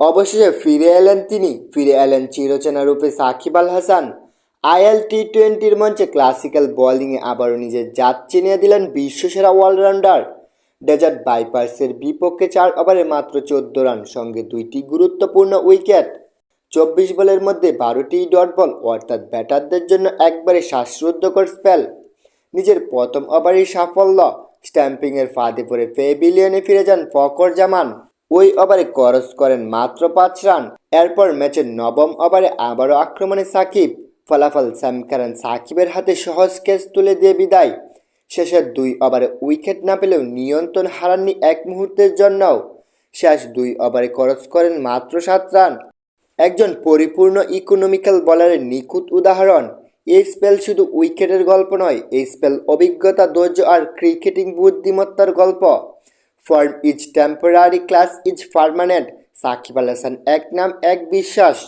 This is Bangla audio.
অবশেষে ফিরে এলেন তিনি। ফিরে এলেন চিরচেনা রূপে সাকিব আল হাসান। আইএল টি টোয়েন্টির মঞ্চে ক্লাসিক্যাল বোলিংয়ে আবারও নিজের জাত চিনিয়ে দিলেন বিশ্বসেরা অলরাউন্ডার। ডেজার্ট বাইপার্সের বিপক্ষে চার ওভারে মাত্র চোদ্দ রান, সঙ্গে দুইটি গুরুত্বপূর্ণ উইকেট। চব্বিশ বলের মধ্যে বারোটি ডট বল, অর্থাৎ ব্যাটারদের জন্য একবারে শ্বাসরুদ্ধকর স্পেল। নিজের প্রথম ওভারেই সাফল্য, স্ট্যাম্পিংয়ের ফাঁদে পড়ে পেভিলিয়নে ফিরে যান ফকর জামান। ওই ওভারে করস করেন মাত্র পাঁচ রান। এরপর ম্যাচের নবম ওভারে আবারও আক্রমণে সাকিব। ফলাফল স্যাম কারান সাকিবের হাতে সহজ ক্যাচ তুলে দিয়ে বিদায়। শেষের দুই ওভারে উইকেট না পেলেও নিয়ন্ত্রণ হারাননি এক মুহূর্তের জন্যও। শেষ দুই ওভারে খরচ করেন মাত্র সাত রান। একজন পরিপূর্ণ ইকোনমিক্যাল বলারের নিখুঁত উদাহরণ। এই স্পেল শুধু উইকেটের গল্প নয়, এই স্পেল অভিজ্ঞতা, ধৈর্য আর ক্রিকেটিং বুদ্ধিমত্তার গল্প। Form is temporary class is permanent. Shakib Al Hasan এক নাম এক বিশ্বাস।